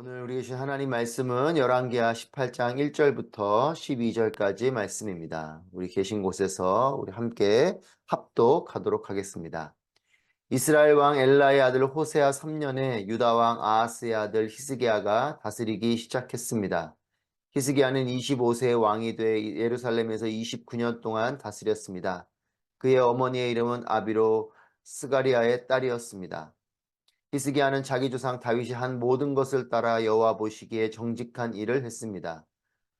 오늘 우리 계신 하나님 말씀은 열왕기하 18장 1절부터 12절까지 말씀입니다. 우리 계신 곳에서 우리 함께 합독하도록 하겠습니다. 이스라엘 왕 엘라의 아들 호세아 3년에 유다 왕 아하스의 아들 히스기야가 다스리기 시작했습니다. 히스기야는 25세의 왕이 돼 예루살렘에서 29년 동안 다스렸습니다. 그의 어머니의 이름은 아비로 스가리아의 딸이었습니다. 히스기야는 자기 조상 다윗이 한 모든 것을 따라 여호와 보시기에 정직한 일을 했습니다.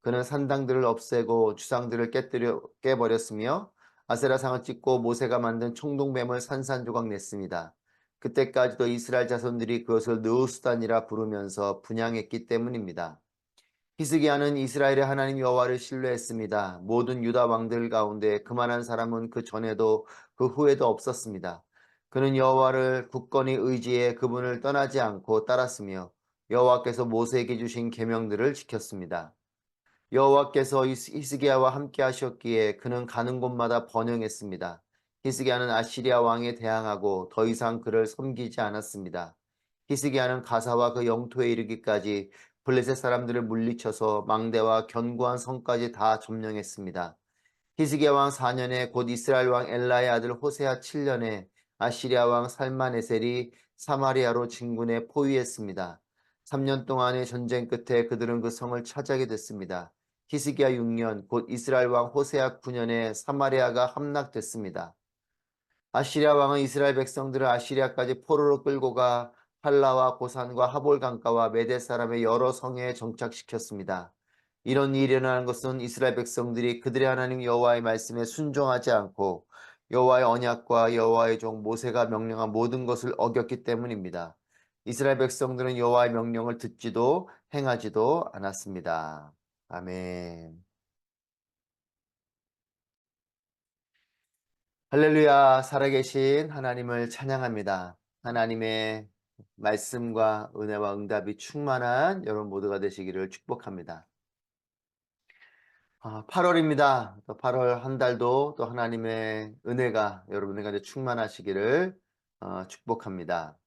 그는 산당들을 없애고 주상들을 깨뜨려 깨버렸으며 아세라상을 찍고 모세가 만든 청동뱀을 산산조각 냈습니다. 그때까지도 이스라엘 자손들이 그것을 느우스단이라 부르면서 분양했기 때문입니다. 히스기야는 이스라엘의 하나님 여호와를 신뢰했습니다. 모든 유다 왕들 가운데 그만한 사람은 그 전에도 그 후에도 없었습니다. 그는 여호와를 굳건히 의지해 그분을 떠나지 않고 따랐으며 여호와께서 모세에게 주신 계명들을 지켰습니다. 여호와께서 히스기야와 함께 하셨기에 그는 가는 곳마다 번영했습니다. 히스기야는 아시리아 왕에 대항하고 더 이상 그를 섬기지 않았습니다. 히스기야는 가사와 그 영토에 이르기까지 블레셋 사람들을 물리쳐서 망대와 견고한 성까지 다 점령했습니다. 히스기야 왕 4년에 곧 이스라엘 왕 엘라의 아들 호세아 7년에 아시리아 왕 살마네셀이 사마리아로 진군해 포위했습니다. 3년 동안의 전쟁 끝에 그들은 그 성을 차지하게 됐습니다. 히스기야 6년 곧 이스라엘 왕 호세아 9년에 사마리아가 함락됐습니다. 아시리아 왕은 이스라엘 백성들을 아시리아까지 포로로 끌고 가 팔라와 고산과 하볼 강가와 메대 사람의 여러 성에 정착시켰습니다. 이런 일이 일어나는 것은 이스라엘 백성들이 그들의 하나님 여호와의 말씀에 순종하지 않고 여호와의 언약과 여호와의 종 모세가 명령한 모든 것을 어겼기 때문입니다. 이스라엘 백성들은 여호와의 명령을 듣지도 행하지도 않았습니다. 아멘. 할렐루야 살아계신 하나님을 찬양합니다. 하나님의 말씀과 은혜와 응답이 충만한 여러분 모두가 되시기를 축복합니다. 8월입니다. 아, 또 8월 한 달도 또 하나님의 은혜가 여러분들 가운데 충만하시기를 어, 축복합니다.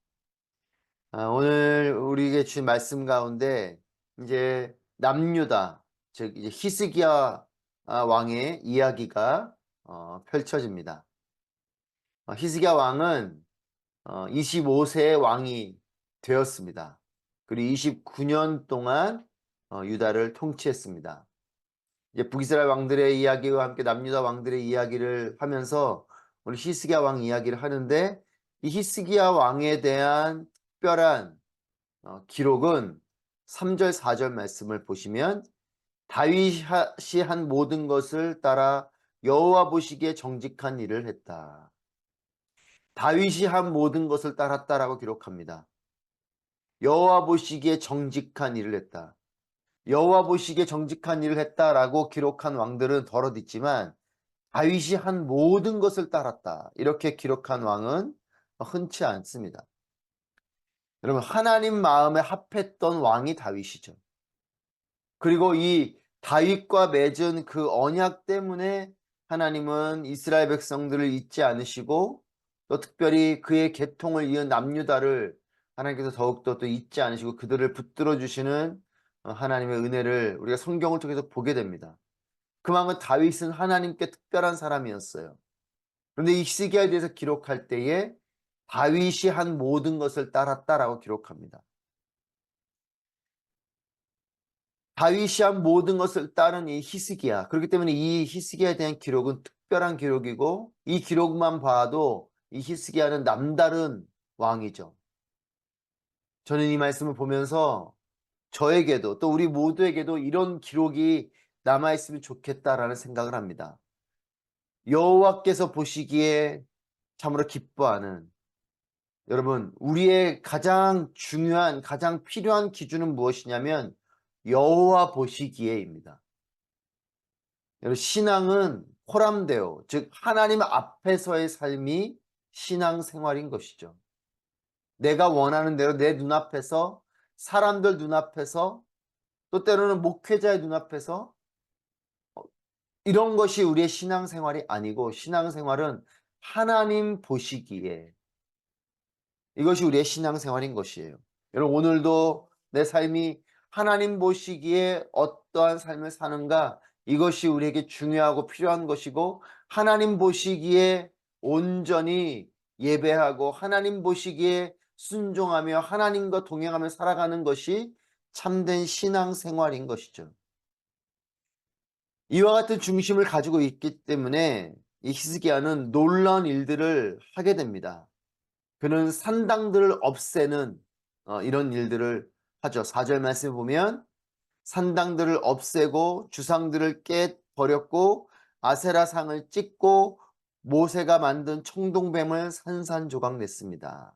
아, 오늘 우리에게 주신 말씀 가운데 이제 남유다 즉 이제 히스기야 아, 왕의 이야기가 어, 펼쳐집니다. 어, 히스기야 왕은 25세의 왕이 되었습니다. 그리고 29년 동안 유다를 통치했습니다. 이제 북이스라엘 왕들의 이야기와 함께 남유다 왕들의 이야기를 하면서 오늘 히스기야 왕 이야기를 하는데 이 히스기야 왕에 대한 특별한 어, 기록은 3절 4절 말씀을 보시면 다윗이 한 모든 것을 따라 여호와 보시기에 정직한 일을 했다. 다윗이 한 모든 것을 따랐다라고 기록합니다. 여호와 보시기에 정직한 일을 했다. 여호와 보시기에 정직한 일을 했다라고 기록한 왕들은 더러 있지만 다윗이 한 모든 것을 따랐다. 이렇게 기록한 왕은 흔치 않습니다. 여러분 하나님 마음에 합했던 왕이 다윗이죠. 그리고 이 다윗과 맺은 그 언약 때문에 하나님은 이스라엘 백성들을 잊지 않으시고 또 특별히 그의 계통을 이은 남유다를 하나님께서 더욱더 또 잊지 않으시고 그들을 붙들어 주시는 어, 하나님의 은혜를 우리가 성경을 통해서 보게 됩니다. 그만큼 다윗은 하나님께 특별한 사람이었어요. 그런데 이 시기에 대해서 기록할 때에 다윗이 한 모든 것을 따랐다라고 기록합니다. 다윗이 한 모든 것을 따른 이 히스기야. 그렇기 때문에 이 히스기야에 대한 기록은 특별한 기록이고 이 기록만 봐도 이 히스기야는 남다른 왕이죠. 저는 이 말씀을 보면서 저에게도 또 우리 모두에게도 이런 기록이 남아있으면 좋겠다라는 생각을 합니다. 여호와께서 보시기에 참으로 기뻐하는 여러분 우리의 가장 중요한 가장 필요한 기준은 무엇이냐면 여호와 보시기에입니다. 여러분 신앙은 호람되어 즉 하나님 앞에서의 삶이 신앙생활인 것이죠. 내가 원하는 대로 내 눈앞에서 사람들 눈앞에서 또 때로는 목회자의 눈앞에서 어, 이런 것이 우리의 신앙생활이 아니고 신앙생활은 하나님 보시기에 이것이 우리의 신앙생활인 것이에요. 여러분 오늘도 내 삶이 하나님 보시기에 어떠한 삶을 사는가 이것이 우리에게 중요하고 필요한 것이고 하나님 보시기에 온전히 예배하고 하나님 보시기에 순종하며 하나님과 동행하며 살아가는 것이 참된 신앙 생활인 것이죠. 이와 같은 중심을 가지고 있기 때문에 이 히스기야는 놀라운 일들을 하게 됩니다. 그는 산당들을 없애는 어, 이런 일들을 하죠. 4절 말씀을 보면 산당들을 없애고 주상들을 깨 버렸고 아세라상을 찍고 모세가 만든 청동뱀을 산산조각 냈습니다.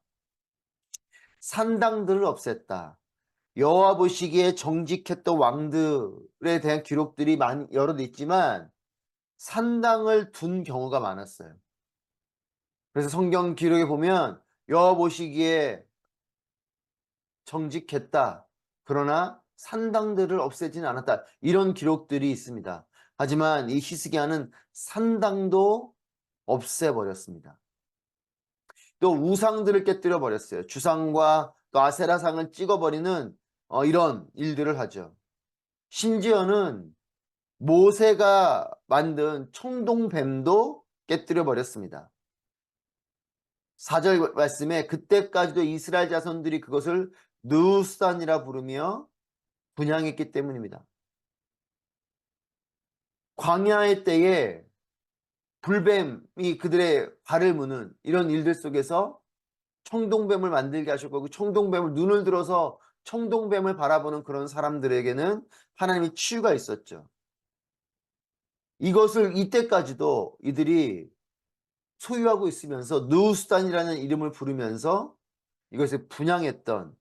산당들을 없앴다. 여호와 보시기에 정직했던 왕들에 대한 기록들이 많이 여러 있지만 산당을 둔 경우가 많았어요. 그래서 성경 기록에 보면 여호와 보시기에 정직했다. 그러나 산당들을 없애지는 않았다. 이런 기록들이 있습니다. 하지만 이 히스기야는 산당도 없애버렸습니다. 또 우상들을 깨뜨려 버렸어요. 주상과 또 아세라상을 찍어버리는 어, 이런 일들을 하죠. 심지어는 모세가 만든 청동뱀도 깨뜨려 버렸습니다. 4절 말씀에 그때까지도 이스라엘 자손들이 그것을 느우산이라 부르며 분양했기 때문입니다. 광야의 때에 불뱀이 그들의 발을 무는 이런 일들 속에서 청동뱀을 만들게 하셨고 그 청동뱀을 눈을 들어서 청동뱀을 바라보는 그런 사람들에게는 하나님의 치유가 있었죠. 이것을 이때까지도 이들이 소유하고 있으면서 누스탄이라는 이름을 부르면서 이것을 분양했던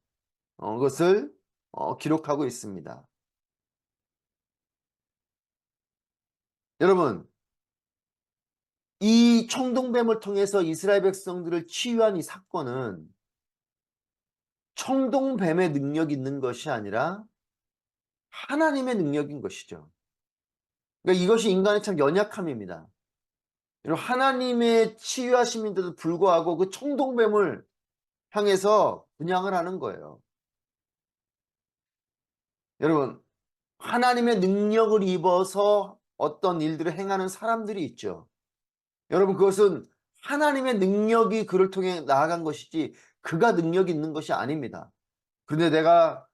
어, 것을 어, 기록하고 있습니다. 여러분, 이 청동뱀을 통해서 이스라엘 백성들을 치유한 이 사건은 청동뱀의 능력이 있는 것이 아니라 하나님의 능력인 것이죠. 그러니까 이것이 인간의 참 연약함입니다. 하나님의 치유하심인데도 불구하고 그 청동뱀을 향해서 분양을 하는 거예요. 여러분, 하나님의 능력을 입어서 어떤 일들을 행하는 사람들이 있죠. 여러분, 그것은 하나님의 능력이 그를 통해 나아간 것이지 그가 능력이 있는 것이 아닙니다. 그런데 내가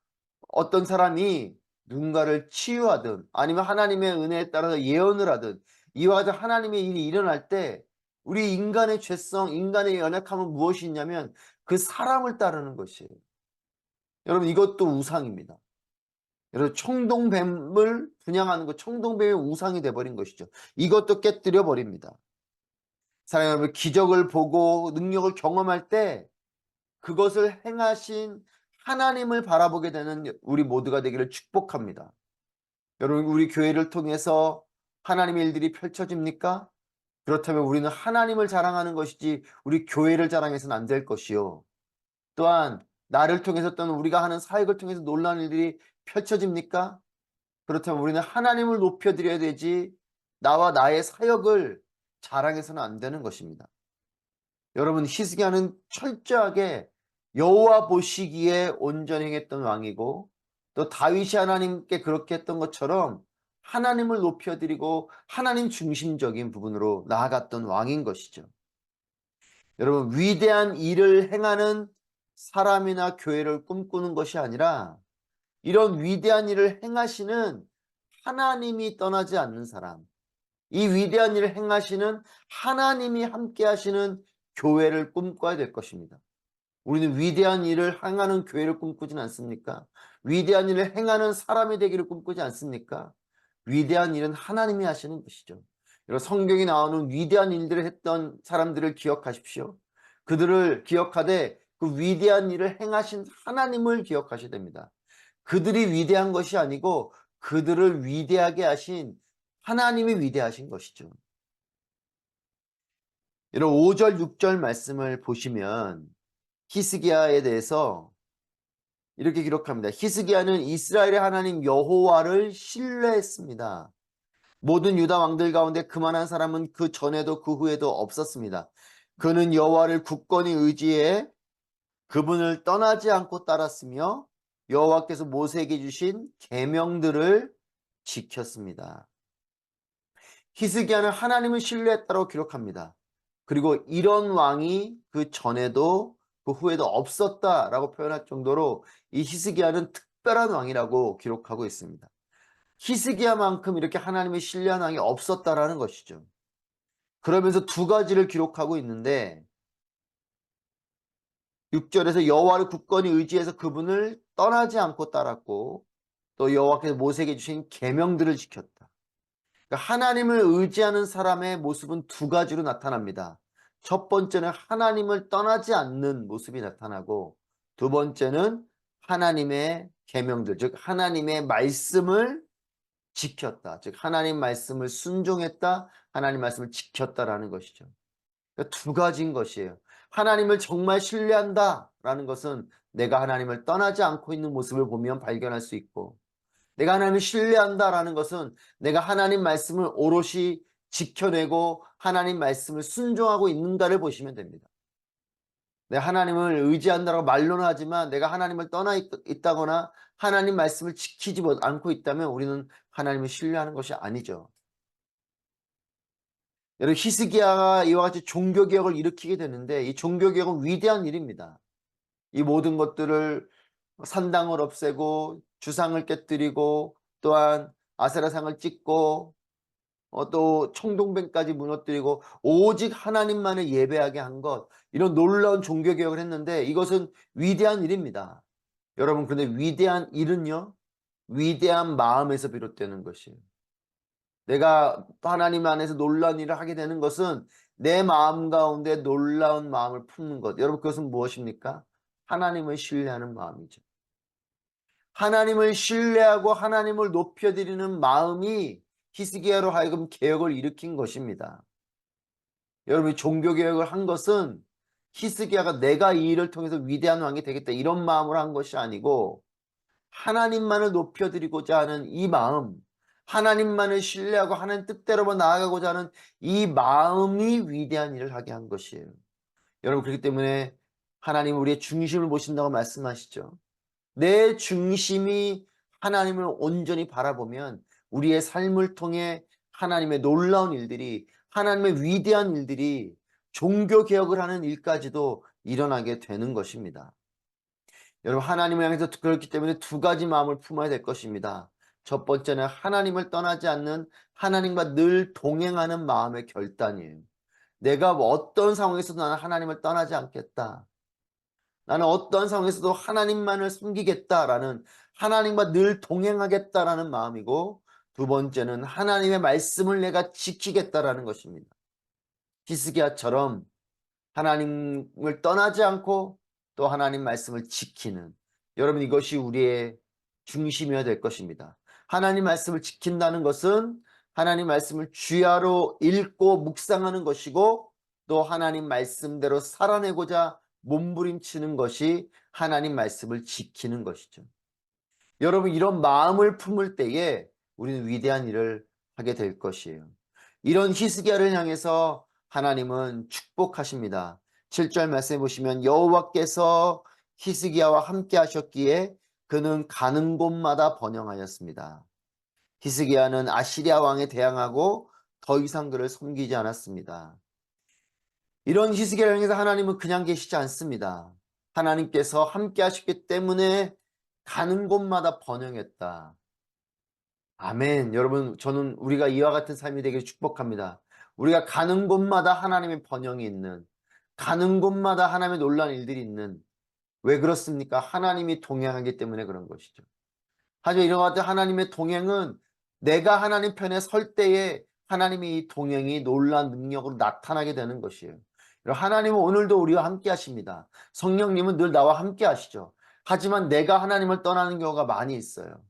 어떤 사람이 누군가를 치유하든 아니면 하나님의 은혜에 따라서 예언을 하든 이와 같은 하나님의 일이 일어날 때 우리 인간의 죄성, 인간의 연약함은 무엇이 있냐면 그 사람을 따르는 것이에요. 여러분 이것도 우상입니다. 여러분 청동뱀을 분양하는 것, 청동뱀의 우상이 돼버린 것이죠. 이것도 깨뜨려 버립니다. 사랑 여러분 기적을 보고 능력을 경험할 때 그것을 행하신 하나님을 바라보게 되는 우리 모두가 되기를 축복합니다. 여러분 우리 교회를 통해서 하나님의 일들이 펼쳐집니까? 그렇다면 우리는 하나님을 자랑하는 것이지 우리 교회를 자랑해서는 안 될 것이요. 또한 나를 통해서 또는 우리가 하는 사역을 통해서 놀라운 일들이 펼쳐집니까? 그렇다면 우리는 하나님을 높여드려야 되지 나와 나의 사역을 자랑해서는 안 되는 것입니다. 여러분 히스기야는 철저하게 여호와 보시기에 온전히 행했던 왕이고 또 다윗이 하나님께 그렇게 했던 것처럼 하나님을 높여드리고 하나님 중심적인 부분으로 나아갔던 왕인 것이죠. 여러분 위대한 일을 행하는 사람이나 교회를 꿈꾸는 것이 아니라 이런 위대한 일을 행하시는 하나님이 떠나지 않는 사람 이 위대한 일을 행하시는 하나님이 함께 하시는 교회를 꿈꿔야 될 것입니다. 우리는 위대한 일을 행하는 교회를 꿈꾸진 않습니까? 위대한 일을 행하는 사람이 되기를 꿈꾸지 않습니까? 위대한 일은 하나님이 하시는 것이죠. 여러분 성경에 나오는 위대한 일들을 했던 사람들을 기억하십시오. 그들을 기억하되 그 위대한 일을 행하신 하나님을 기억하셔야 됩니다. 그들이 위대한 것이 아니고 그들을 위대하게 하신 하나님이 위대하신 것이죠. 여러분 5절 6절 말씀을 보시면 히스기야에 대해서 이렇게 기록합니다. 히스기야는 이스라엘의 하나님 여호와를 신뢰했습니다. 모든 유다 왕들 가운데 그만한 사람은 그 전에도 그 후에도 없었습니다. 그는 여호와를 굳건히 의지해 그분을 떠나지 않고 따랐으며 여호와께서 모세에게 주신 계명들을 지켰습니다. 히스기야는 하나님을 신뢰했다고 기록합니다. 그리고 이런 왕이 그 전에도 그 후에도 없었다라고 표현할 정도로 이 히스기야는 특별한 왕이라고 기록하고 있습니다. 히스기야만큼 이렇게 하나님의 신뢰한 왕이 없었다라는 것이죠. 그러면서 두 가지를 기록하고 있는데 6절에서 여호와를 굳건히 의지해서 그분을 떠나지 않고 따랐고 또 여호와께서 모세에게 주신 계명들을 지켰다. 그러니까 하나님을 의지하는 사람의 모습은 두 가지로 나타납니다. 첫 번째는 하나님을 떠나지 않는 모습이 나타나고 두 번째는 하나님의 계명들 즉 하나님의 말씀을 지켰다. 즉 하나님 말씀을 순종했다. 하나님 말씀을 지켰다라는 것이죠. 그러니까 두 가지인 것이에요. 하나님을 정말 신뢰한다라는 것은 내가 하나님을 떠나지 않고 있는 모습을 보면 발견할 수 있고 내가 하나님을 신뢰한다라는 것은 내가 하나님 말씀을 오롯이 지켜내고 하나님 말씀을 순종하고 있는가를 보시면 됩니다. 내가 하나님을 의지한다고 말로는 하지만 내가 하나님을 떠나 있, 있다거나 하나님 말씀을 지키지 않고 있다면 우리는 하나님을 신뢰하는 것이 아니죠. 여러분 히스기야가 이와 같이 종교개혁을 일으키게 되는데 이 종교개혁은 위대한 일입니다. 이 모든 것들을 산당을 없애고 주상을 깨뜨리고 또한 아세라상을 찍고 어, 또 청동뱅까지 무너뜨리고 오직 하나님만을 예배하게 한 것 이런 놀라운 종교개혁을 했는데 이것은 위대한 일입니다. 여러분 그런데 위대한 일은요 위대한 마음에서 비롯되는 것이에요. 내가 하나님 안에서 놀라운 일을 하게 되는 것은 내 마음 가운데 놀라운 마음을 품는 것. 여러분 그것은 무엇입니까? 하나님을 신뢰하는 마음이죠. 하나님을 신뢰하고 하나님을 높여드리는 마음이 히스기야로 하여금 개혁을 일으킨 것입니다. 여러분이 종교개혁을 한 것은 히스기야가 내가 이 일을 통해서 위대한 왕이 되겠다 이런 마음으로 한 것이 아니고 하나님만을 높여드리고자 하는 이 마음 하나님만을 신뢰하고 하나님 뜻대로만 나아가고자 하는 이 마음이 위대한 일을 하게 한 것이에요. 여러분 그렇기 때문에 하나님 우리의 중심을 보신다고 말씀하시죠. 내 중심이 하나님을 온전히 바라보면 우리의 삶을 통해 하나님의 놀라운 일들이 하나님의 위대한 일들이 종교 개혁을 하는 일까지도 일어나게 되는 것입니다. 여러분 하나님을 향해서 그렇기 때문에 두 가지 마음을 품어야 될 것입니다. 첫 번째는 하나님을 떠나지 않는 하나님과 늘 동행하는 마음의 결단이에요. 내가 뭐 어떤 상황에서도 나는 하나님을 떠나지 않겠다. 나는 어떤 상황에서도 하나님만을 숨기겠다라는 하나님과 늘 동행하겠다라는 마음이고 두 번째는 하나님의 말씀을 내가 지키겠다라는 것입니다. 히스기야처럼 하나님을 떠나지 않고 또 하나님 말씀을 지키는 여러분 이것이 우리의 중심이어야 될 것입니다. 하나님 말씀을 지킨다는 것은 하나님 말씀을 주야로 읽고 묵상하는 것이고 또 하나님 말씀대로 살아내고자 몸부림치는 것이 하나님 말씀을 지키는 것이죠. 여러분 이런 마음을 품을 때에 우리는 위대한 일을 하게 될 것이에요. 이런 히스기야를 향해서 하나님은 축복하십니다. 7절 말씀해 보시면 여호와께서 히스기야와 함께 하셨기에 그는 가는 곳마다 번영하였습니다. 히스기야는 아시리아 왕에 대항하고 더 이상 그를 섬기지 않았습니다. 이런 히스기야를 향해서 하나님은 그냥 계시지 않습니다. 하나님께서 함께 하셨기 때문에 가는 곳마다 번영했다. 아멘. 여러분, 저는 우리가 이와 같은 삶이 되기를 축복합니다. 우리가 가는 곳마다 하나님의 번영이 있는, 가는 곳마다 하나님의 놀라운 일들이 있는, 왜 그렇습니까? 하나님이 동행하기 때문에 그런 것이죠. 하지만 것 같은 하나님의 동행은 내가 하나님 편에 설 때에 하나님의 이 동행이 놀라운 능력으로 나타나게 되는 것이에요. 하나님은 오늘도 우리와 함께 하십니다. 성령님은 늘 나와 함께 하시죠. 하지만 내가 하나님을 떠나는 경우가 많이 있어요.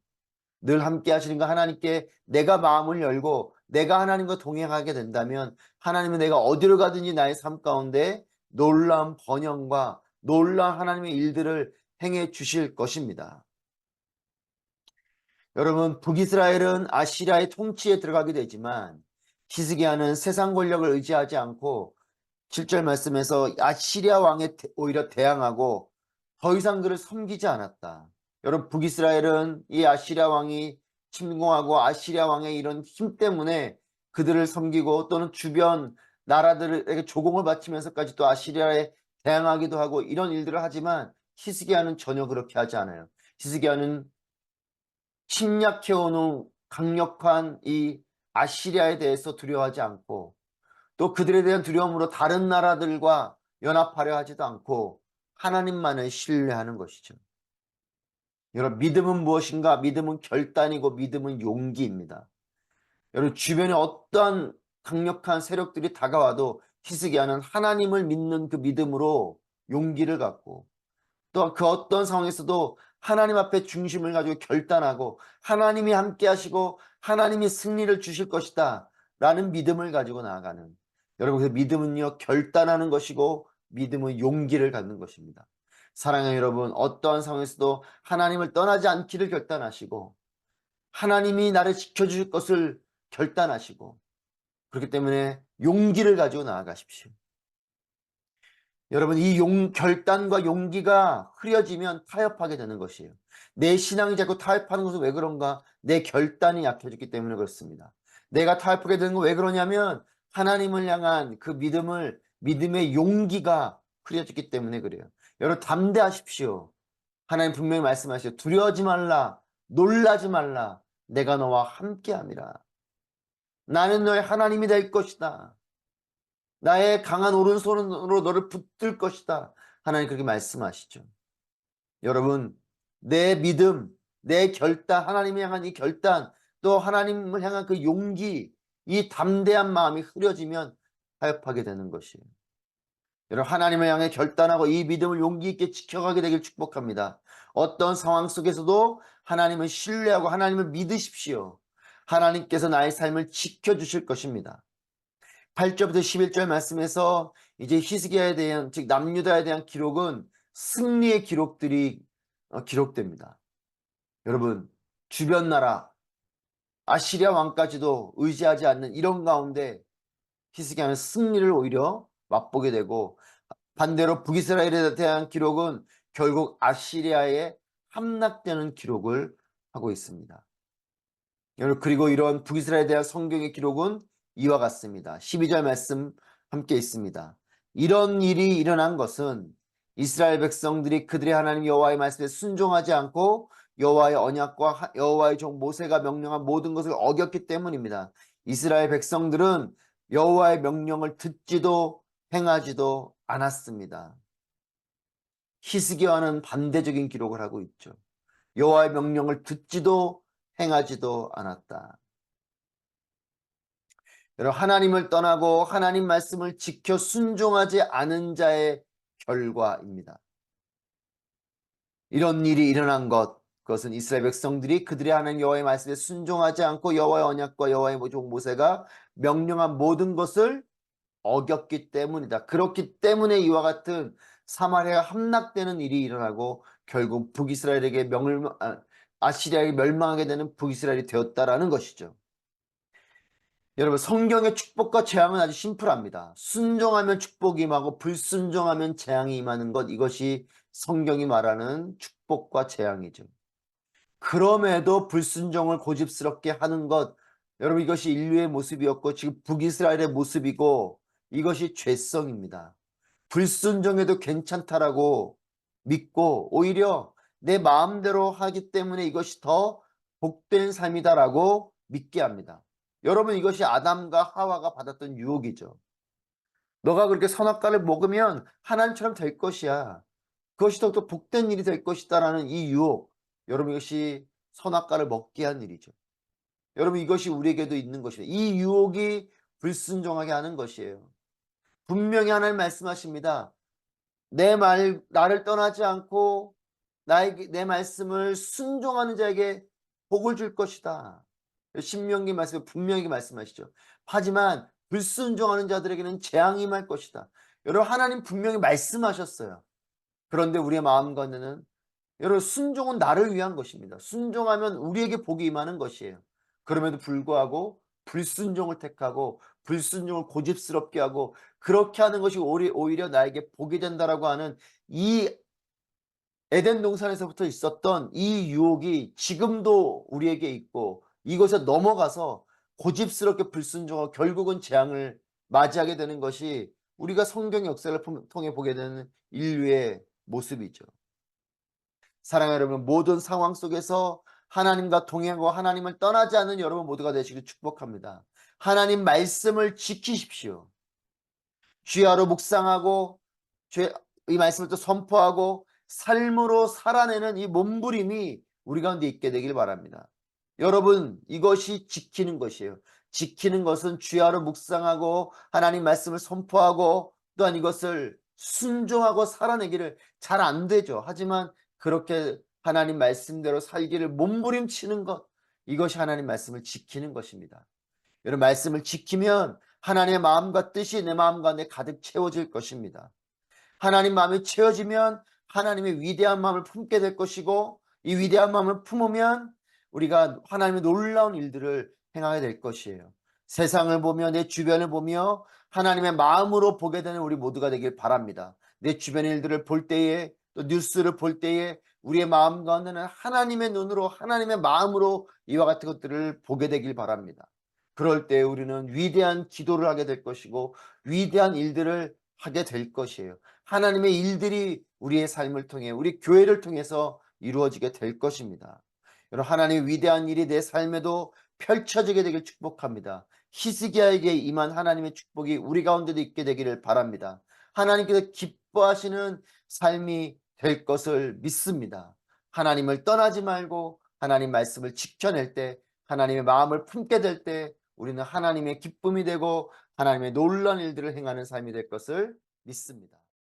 늘 함께 하시는가 하나님께 내가 마음을 열고 내가 하나님과 동행하게 된다면 하나님은 내가 어디로 가든지 나의 삶 가운데 놀라운 번영과 놀라운 하나님의 일들을 행해 주실 것입니다. 여러분 북이스라엘은 아시리아의 통치에 들어가게 되지만 히스기야는 세상 권력을 의지하지 않고 7절 말씀에서 아시리아 왕에 오히려 대항하고 더 이상 그를 섬기지 않았다. 여러분 북이스라엘은 이 아시리아 왕이 침공하고 아시리아 왕의 이런 힘 때문에 그들을 섬기고 또는 주변 나라들에게 조공을 바치면서까지 또 아시리아에 대항하기도 하고 이런 일들을 하지만 히스기야는 전혀 그렇게 하지 않아요. 히스기야는 침략해오는 강력한 이 아시리아에 대해서 두려워하지 않고 또 그들에 대한 두려움으로 다른 나라들과 연합하려 하지도 않고 하나님만을 신뢰하는 것이죠. 여러분 믿음은 무엇인가? 믿음은 결단이고 믿음은 용기입니다. 여러분 주변에 어떠한 강력한 세력들이 다가와도 히스기야는 하나님을 믿는 그 믿음으로 용기를 갖고 또 그 어떤 상황에서도 하나님 앞에 중심을 가지고 결단하고 하나님이 함께 하시고 하나님이 승리를 주실 것이다 라는 믿음을 가지고 나아가는 여러분 그 믿음은요 결단하는 것이고 믿음은 용기를 갖는 것입니다. 사랑하는 여러분 어떠한 상황에서도 하나님을 떠나지 않기를 결단하시고 하나님이 나를 지켜주실 것을 결단하시고 그렇기 때문에 용기를 가지고 나아가십시오. 여러분 이 용, 결단과 용기가 흐려지면 타협하게 되는 것이에요. 내 신앙이 자꾸 타협하는 것은 왜 그런가? 내 결단이 약해졌기 때문에 그렇습니다. 내가 타협하게 되는 건 왜 그러냐면 하나님을 향한 그 믿음을 믿음의 용기가 흐려졌기 때문에 그래요. 여러분 담대하십시오. 하나님 분명히 말씀하시죠. 두려워하지 말라. 놀라지 말라. 내가 너와 함께함이라. 나는 너의 하나님이 될 것이다. 나의 강한 오른손으로 너를 붙들 것이다. 하나님 그렇게 말씀하시죠. 여러분, 내 믿음, 내 결단, 하나님을 향한 이 결단, 또 하나님을 향한 그 용기, 이 담대한 마음이 흐려지면 타협하게 되는 것이에요. 여러분, 하나님을 향해 결단하고 이 믿음을 용기 있게 지켜가게 되길 축복합니다. 어떤 상황 속에서도 하나님을 신뢰하고 하나님을 믿으십시오. 하나님께서 나의 삶을 지켜주실 것입니다. 8절부터 11절 말씀에서 이제 히스기야에 대한 즉 남유다에 대한 기록은 승리의 기록들이 어, 기록됩니다. 여러분 주변 나라 아시리아 왕까지도 의지하지 않는 이런 가운데 히스기야는 승리를 오히려 맛보게 되고 반대로 북이스라엘에 대한 기록은 결국 아시리아에 함락되는 기록을 하고 있습니다. 그리고 이런 북이스라엘에 대한 성경의 기록은 이와 같습니다. 12절 말씀 함께 있습니다. 이런 일이 일어난 것은 이스라엘 백성들이 그들의 하나님 여호와의 말씀에 순종하지 않고 여호와의 언약과 여호와의 종 모세가 명령한 모든 것을 어겼기 때문입니다. 이스라엘 백성들은 여호와의 명령을 듣지도 행하지도 않았습니다. 히스기야는 반대적인 기록을 하고 있죠. 여호와의 명령을 듣지도 행하지도 않았다. 여러분 하나님을 떠나고 하나님 말씀을 지켜 순종하지 않은 자의 결과입니다. 이런 일이 일어난 것 그것은 이스라엘 백성들이 그들의 하나님 여호와의 말씀에 순종하지 않고 여호와의 언약과 여호와의 종 모세가 명령한 모든 것을 어겼기 때문이다. 그렇기 때문에 이와 같은 사마리아가 함락되는 일이 일어나고 결국 북이스라엘에게 멸 아, 아시리아에게 멸망하게 되는 북이스라엘이 되었다라는 것이죠. 여러분 성경의 축복과 재앙은 아주 심플합니다. 순종하면 축복이 임하고 불순종하면 재앙이 임하는 것 이것이 성경이 말하는 축복과 재앙이죠. 그럼에도 불순종을 고집스럽게 하는 것 여러분 이것이 인류의 모습이었고 지금 북이스라엘의 모습이고 이것이 죄성입니다. 불순종해도 괜찮다라고 믿고 오히려 내 마음대로 하기 때문에 이것이 더 복된 삶이다라고 믿게 합니다. 여러분 이것이 아담과 하와가 받았던 유혹이죠. 너가 그렇게 선악과를 먹으면 하나님처럼 될 것이야. 그것이 더욱더 복된 일이 될 것이다라는 이 유혹. 여러분 이것이 선악과를 먹게 한 일이죠. 여러분 이것이 우리에게도 있는 것이에요. 이 유혹이 불순종하게 하는 것이에요. 분명히 하나님 말씀하십니다. 내 말, 나를 떠나지 않고 나에게, 내 말씀을 순종하는 자에게 복을 줄 것이다. 신명기 말씀에 분명히 말씀하시죠. 하지만 불순종하는 자들에게는 재앙이 말 것이다. 여러분 하나님 분명히 말씀하셨어요. 그런데 우리의 마음 가운데는 여러분 순종은 나를 위한 것입니다. 순종하면 우리에게 복이 임하는 것이에요. 그럼에도 불구하고 불순종을 택하고 불순종을 고집스럽게 하고 그렇게 하는 것이 오히려 나에게 복이 된다라고 하는 이 에덴 동산에서부터 있었던 이 유혹이 지금도 우리에게 있고 이것에 넘어가서 고집스럽게 불순종하고 결국은 재앙을 맞이하게 되는 것이 우리가 성경 역사를 통- 통해 보게 되는 인류의 모습이죠. 사랑하는 여러분, 모든 상황 속에서 하나님과 동행하고 하나님을 떠나지 않는 여러분 모두가 되시길 축복합니다. 하나님 말씀을 지키십시오. 주야로 묵상하고 주의 이 말씀을 또 선포하고 삶으로 살아내는 이 몸부림이 우리 가운데 있게 되길 바랍니다. 여러분, 이것이 지키는 것이에요. 지키는 것은 주야로 묵상하고 하나님 말씀을 선포하고 또한 이것을 순종하고 살아내기를 잘 안 되죠. 하지만 그렇게 하나님 말씀대로 살기를 몸부림치는 것, 이것이 하나님 말씀을 지키는 것입니다. 여러분, 말씀을 지키면 하나님의 마음과 뜻이 내 마음 가운데 가득 채워질 것입니다. 하나님 마음이 채워지면 하나님의 위대한 마음을 품게 될 것이고 이 위대한 마음을 품으면 우리가 하나님의 놀라운 일들을 행하게 될 것이에요. 세상을 보며 내 주변을 보며 하나님의 마음으로 보게 되는 우리 모두가 되길 바랍니다. 내 주변의 일들을 볼 때에 또 뉴스를 볼 때에 우리의 마음 가운데는 하나님의 눈으로 하나님의 마음으로 이와 같은 것들을 보게 되길 바랍니다. 그럴 때 우리는 위대한 기도를 하게 될 것이고 위대한 일들을 하게 될 것이에요. 하나님의 일들이 우리의 삶을 통해 우리 교회를 통해서 이루어지게 될 것입니다. 여러분 하나님의 위대한 일이 내 삶에도 펼쳐지게 되길 축복합니다. 히스기야에게 임한 하나님의 축복이 우리 가운데도 있게 되기를 바랍니다. 하나님께서 기뻐하시는 삶이 될 것을 믿습니다. 하나님을 떠나지 말고 하나님 말씀을 지켜낼 때 하나님의 마음을 품게 될 때 우리는 하나님의 기쁨이 되고 하나님의 놀라운 일들을 행하는 삶이 될 것을 믿습니다.